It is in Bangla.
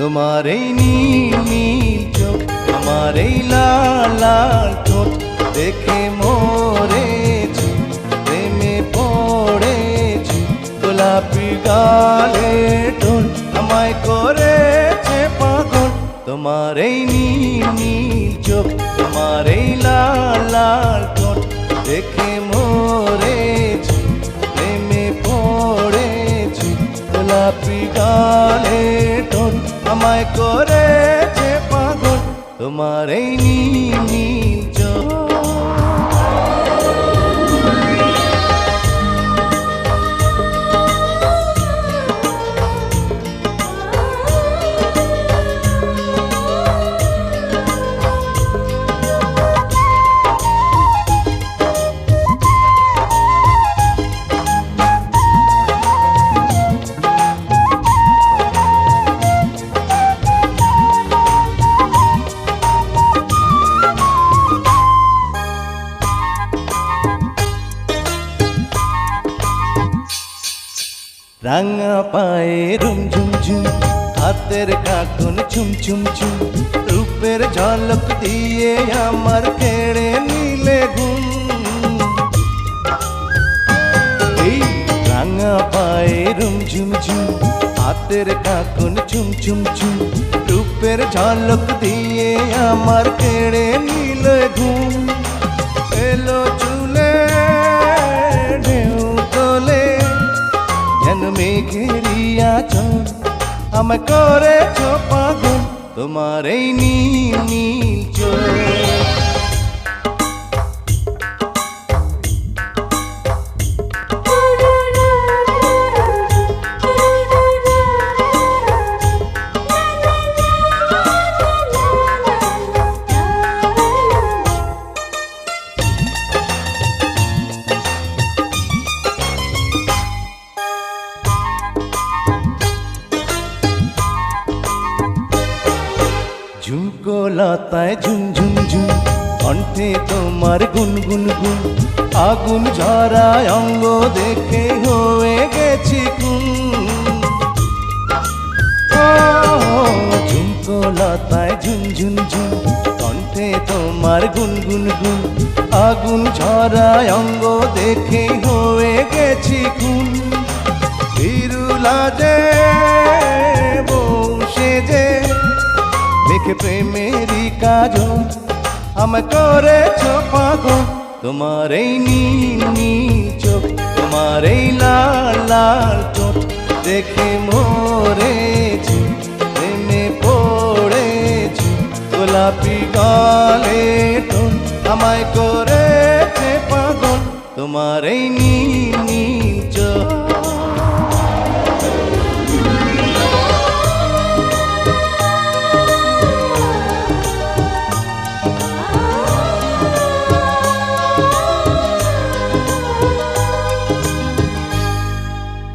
তোমার এই নীল চোখ তোমার এই লাল লাল দেখে মরেছি, প্রেমে পড়েছি, গোলাপি গালে টোন আমায় করেছে পাগল। তোমার এই নীল নীল চোখ তোমার এই লাল লাল দেখে মরেছি আমায় করেছে পাগল। তোমার এই নীল রাঙা পায়ে রুম ঝুম ঝুম, হাতের কাকুন চুম চুম চুম রূপের ঝলক দিয়ে আমার কেড়ে নিলে ঘুম। এই রাঙা পায়ে রুম ঝুম ঝুম, হাতের কাকুন চুম চুম চুম রূপের ঝলক দিয়ে আমার কেড়ে নিলে ঘুম। এলো চল আমায় করেছ পাগল তোমার এই নীল নীল চোখ। ঝুমকো লতায় ঝুম ঝুম ঝুম কণ্ঠে তোমার গুন গুন। গুন আগুন ঝরায় অঙ্গ দেখে হয়ে গেছি খুন। ও, ঝুমকো লতায় ঝুম ঝুম ঝুম কণ্ঠে তোমার গুন গুন গুন। আগুন ঝরায় অঙ্গ দেখে হয়ে গেছি খুন। বিরুলা যে দেখে প্রেমেরই কাজ আমায় করেছ পাগল তোমার এই নীল চোখ তোমার এই লাল লাল চোখ দেখে মরেছি প্রেমে পড়েছি গোলাপি গালে টোন আমায় করেছে পাগল তোমার এই নীল নীল